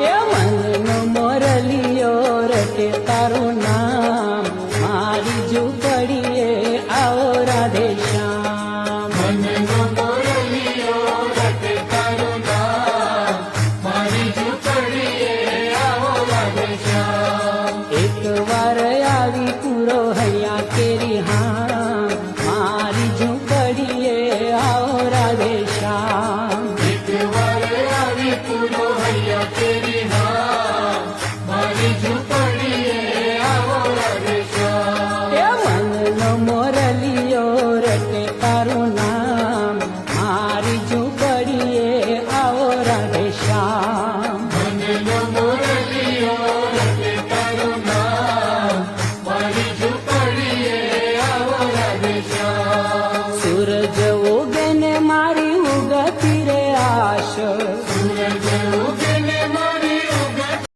એ મનનો મોરલીયો મારી ઝૂંપડીએ આવો રાધે એકવાર આવી પૂરો સુરતી રે આશ. સુરતી